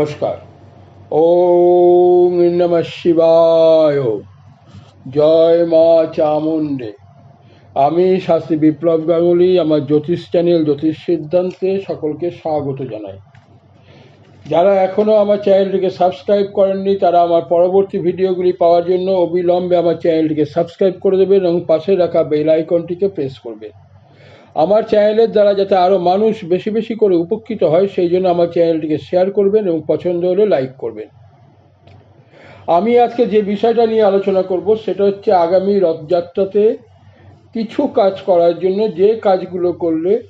নমস্কার। ওম নম শিবায়। জয় মা চামুণ্ডে। আমি শাস্ত্রী বিপ্লব গাঙ্গুলি, আমার জ্যোতিষ চ্যানেল জ্যোতিষ সিদ্ধান্তে সকলকে স্বাগত জানাই। যারা এখনও আমার চ্যানেলটিকে সাবস্ক্রাইব করেননি, তারা আমার পরবর্তী ভিডিওগুলি পাওয়ার জন্য অবিলম্বে আমার চ্যানেলটিকে সাবস্ক্রাইব করে দেবেন এবং পাশে রাখা বেল আইকনটিকে প্রেস করবেন। আমার চ্যানেলের দ্বারা যাতে আরও মানুষ বেশি বেশি করে উপকৃত হয়, সেই জন্য আমার চ্যানেলটিকে শেয়ার করবেন এবং পছন্দ হলে লাইক করবেন। আমি আজকে যে বিষয়টা নিয়ে আলোচনা করব, সেটা হচ্ছে আগামী রথযাত্রাতে কিছু কাজ করার জন্য যে কাজগুলো করলে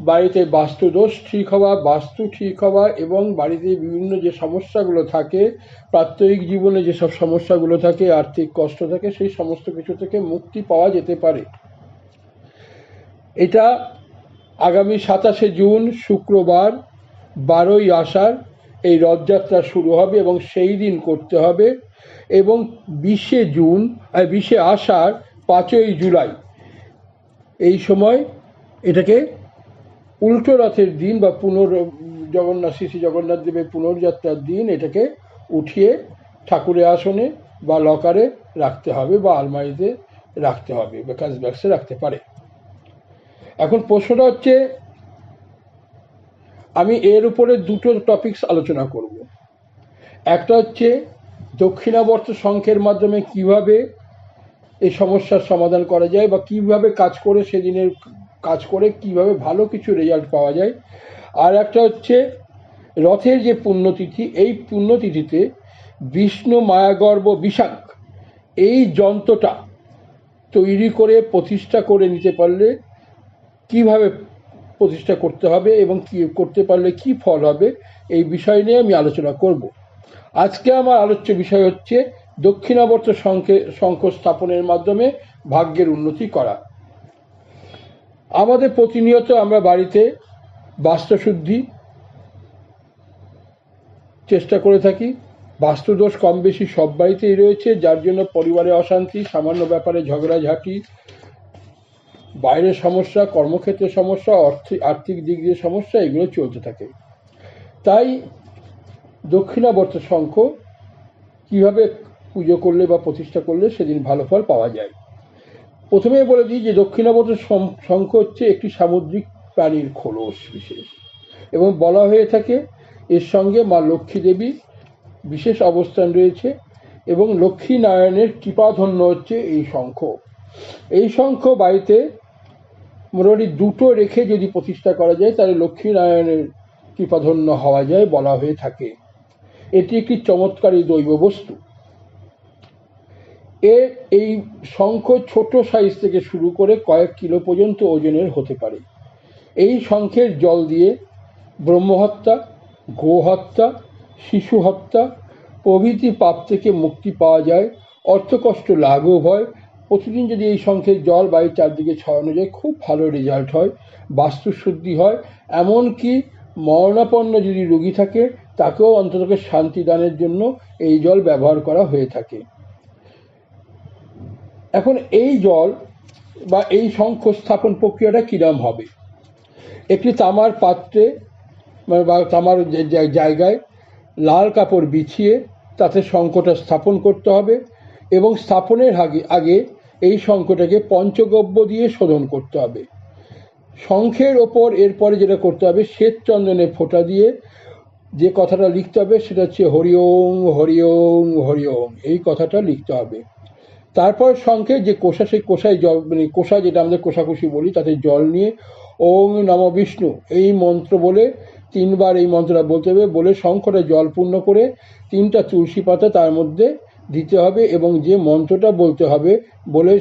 বাড়িতে বাস্তুদোষ ঠিক হওয়া, বাস্তু ঠিক হওয়া এবং বাড়িতে বিভিন্ন যে সমস্যাগুলো থাকে, প্রাত্যহিক জীবনে যেসব সমস্যাগুলো থাকে, আর্থিক কষ্ট থাকে, সেই সমস্ত কিছু থেকে মুক্তি পাওয়া যেতে পারে। এটা আগামী সাতাশে জুন, শুক্রবার, বারোই আষাঢ় এই রথযাত্রা শুরু হবে এবং সেই দিন করতে হবে এবং বিশে জুন বিশে আষাঢ়, পাঁচই জুলাই এই সময় এটাকে উল্টো রথের দিন বা পুনর জগন্নাথ, শ্রী শ্রী জগন্নাথ দেবের পুনর্যাত্রার দিন এটাকে উঠিয়ে ঠাকুরের আসনে বা লকারে রাখতে হবে বা আলমারিতে রাখতে হবে বা ক্যাশ ব্যাক্সে রাখতে পারে। এখন প্রশ্নটা হচ্ছে, আমি এর উপরে দুটো টপিকস আলোচনা করব। একটা হচ্ছে দক্ষিণাবর্ত শঙ্খের মাধ্যমে কীভাবে এই সমস্যার সমাধান করা যায় বা কীভাবে কাজ করে সেদিনের কাজ করে কীভাবে ভালো কিছু রেজাল্ট পাওয়া যায়। আর একটা হচ্ছে রথের যে পুণ্যতিথি, এই পুণ্যতিথিতে বিষ্ণু মায়াগর্ভ বিশাখ এই যন্ত্রটা তৈরি করে প্রতিষ্ঠা করে নিতে পারলে কীভাবে প্রতিষ্ঠা করতে হবে এবং কি করতে পারলে কি ফল হবে, এই বিষয় নিয়ে আমি আলোচনা করব। আজকে আমার আলোচ্য বিষয় হচ্ছে দক্ষিণাবর্ত শঙ্খে শঙ্খ স্থাপনের মাধ্যমে ভাগ্যের উন্নতি করা। আমাদের প্রতিনিয়ত আমরা বাড়িতে বাস্তুশুদ্ধি চেষ্টা করে থাকি। বাস্তুদোষ কম বেশি সব বাড়িতেই রয়েছে, যার জন্য পরিবারে অশান্তি, সামান্য ব্যাপারে ঝগড়াঝাঁটি বাইরের সমস্যা কর্মক্ষেত্রে সমস্যা, অর্থ- আর্থিক দিক দিয়ে সমস্যা, এগুলো চলতে থাকে। তাই দক্ষিণাবর্ত শঙ্খ কীভাবে পুজো করলে বা প্রতিষ্ঠা করলে সেদিন ভালো ফল পাওয়া যায়। প্রথমেই বলে দিই যে দক্ষিণাবর্ত শঙ্খ হচ্ছে একটি সামুদ্রিক প্রাণীর খোলস বিশেষ। এবং বলা হয়ে থাকে এর সঙ্গে মা লক্ষ্মী দেবী বিশেষ অবস্থান রয়েছে এবং লক্ষ্মী নারায়ণের কৃপাধন্য হচ্ছে এই শঙ্খ। এই শঙ্খ বাড়িতে মোটামুটি দুটো রেখে যদি প্রতিষ্ঠা করা যায়, তাহলে লক্ষ্মীনারায়ণের কৃপাধন্য হওয়া যায় বলা হয়ে থাকে। এটি একটি চমৎকারী দৈব বস্তু। এর এই শঙ্খ ছোট সাইজ থেকে শুরু করে কয়েক কিলো পর্যন্ত ওজনের হতে পারে। এই শঙ্খের জল দিয়ে ব্রহ্মহত্যা, গোহত্যা শিশু হত্যা প্রভৃতি পাপ থেকে মুক্তি পাওয়া যায়। অর্থকষ্ট লাঘব হয় প্রতিদিন যদি এই শঙ্খের জল, বায়ুর চারদিকে ছড়ানো যায়, খুব ভালো রেজাল্ট হয়, বাস্তুশুদ্ধি হয়। এমনকি মরণাপন্ন যদি রোগী থাকে, তাকেও অন্ততকে শান্তি দানের জন্য এই জল ব্যবহার করা হয়ে থাকে। এখন এই জল বা এই শঙ্খ স্থাপন প্রক্রিয়াটা কিরম হবে? একটি তামার পাত্রে বা তামার জায়গায় লাল কাপড় বিছিয়ে তাতে শঙ্খটা স্থাপন করতে হবে এবং স্থাপনের আগে আগে এই শঙ্খটাকে পঞ্চগব্য দিয়ে শোধন করতে হবে। শঙ্খের ওপর এরপরে যেটা করতে হবে, শ্বেত চন্দনে ফোঁটা দিয়ে যে কথাটা লিখতে হবে সেটা হচ্ছে হরি ওং হরি ওং হরি ওং এই কথাটা লিখতে হবে। তারপর শঙ্খে যে কোষা, সেই কোষায় জল মানে কোষা যেটা আমাদের কোষাকুষি বলি, তাতে জল নিয়ে ওম নম বিষ্ণু, এই মন্ত্র বলে তিনবার এই মন্ত্রটা বলতে হবে। বলে শঙ্খটা জল পূর্ণ করে তিনটা তুলসী পাতা তার মধ্যে দিতে হবে এবং যে মন্ত্রটা বলতে হবে বলে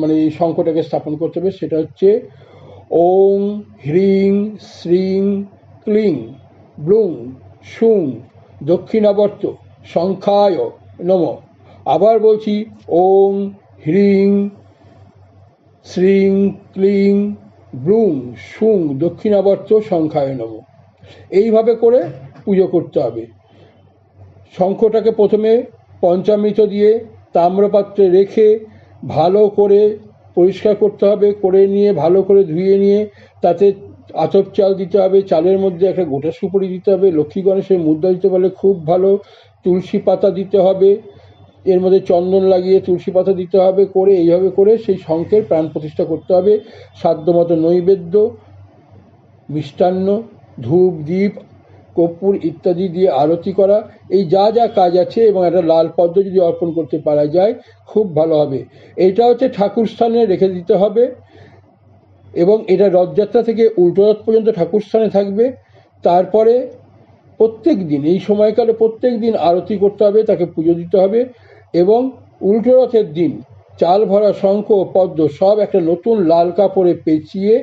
মানে এই শঙ্খটাকে স্থাপন করতে হবে, সেটা হচ্ছে ওং হ্রিং শ্রিং ক্লিং ব্লুং সুং দক্ষিণাবর্ত সংখ্যায় নম। আবার বলছি ওং হ্রিং শ্রিং ক্লিং ব্লুং সুং দক্ষিণাবর্ত সংখ্যায় নম। এইভাবে করে পুজো করতে হবে। শঙ্খটাকে প্রথমে পঞ্চামৃত দিয়ে তাম্রপাত্রে রেখে ভালো করে পরিষ্কার করতে হবে, করে নিয়ে, ভালো করে ধুয়ে নিয়ে, তাতে আতপ চাল দিতে হবে, চালের মধ্যে একটা গোটা সুপুরি দিতে হবে, লক্ষ্মী গণেশের মুদ্রা দিতে পারলে খুব ভালো, তুলসী পাতা দিতে হবে, এর মধ্যে চন্দন লাগিয়ে তুলসী পাতা দিতে হবে, করে এইভাবে করে সেই শঙ্খের প্রাণ প্রতিষ্ঠা করতে হবে, সাধ্যমতো নৈবেদ্য, মিষ্টান্ন, ধূপ দ্বীপ কর্পূর ইত্যাদি দিয়ে আরতি করা। এই যা যা কাজ আছে এবং একটা লাল পদ্ম যদি অর্পণ করতে পারা যায়, খুব ভালো হবে। এটা হচ্ছে ঠাকুর স্থানে রেখে দিতে হবে এবং এটা রথযাত্রা থেকে উল্টো রথ পর্যন্ত ঠাকুর স্থানে থাকবে। তারপরে প্রত্যেক দিন, এই সময়কালে প্রত্যেক দিন আরতি করতে হবে, তাকে পুজো দিতে হবে এবং উল্টো রথের দিন চাল ভরা শঙ্খ ও পদ্ম সব একটা নতুন লাল কাপড়ে পেঁচিয়ে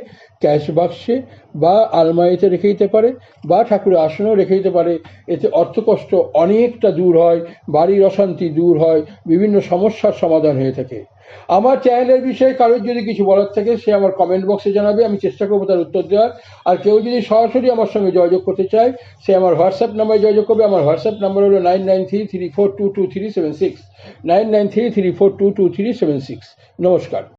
ক্যাশ বাক্সে বা আলমারিতে রেখে দিতে পারে বা ঠাকুরের আসনেও রেখে দিতে পারে। এতে অর্থকষ্ট অনেকটা দূর হয়, বাড়ির অশান্তি দূর হয়, বিভিন্ন সমস্যার সমাধান হয়ে থাকে। আমার চ্যানেলের বিষয়ে কারোর যদি কিছু বলার থাকে, সে আমার কমেন্ট বক্সে জানাবে, আমি চেষ্টা করব তার উত্তর দেওয়ার। আর কেউ যদি সরাসরি আমার সঙ্গে যোগাযোগ করতে চায়, সে আমার হোয়াটসঅ্যাপ নাম্বারে যোগাযোগ করবে। আমার হোয়াটসঅ্যাপ নাম্বার হলো nine nine three three four two two three seven six nine nine three three four two two three seven six নমস্কার।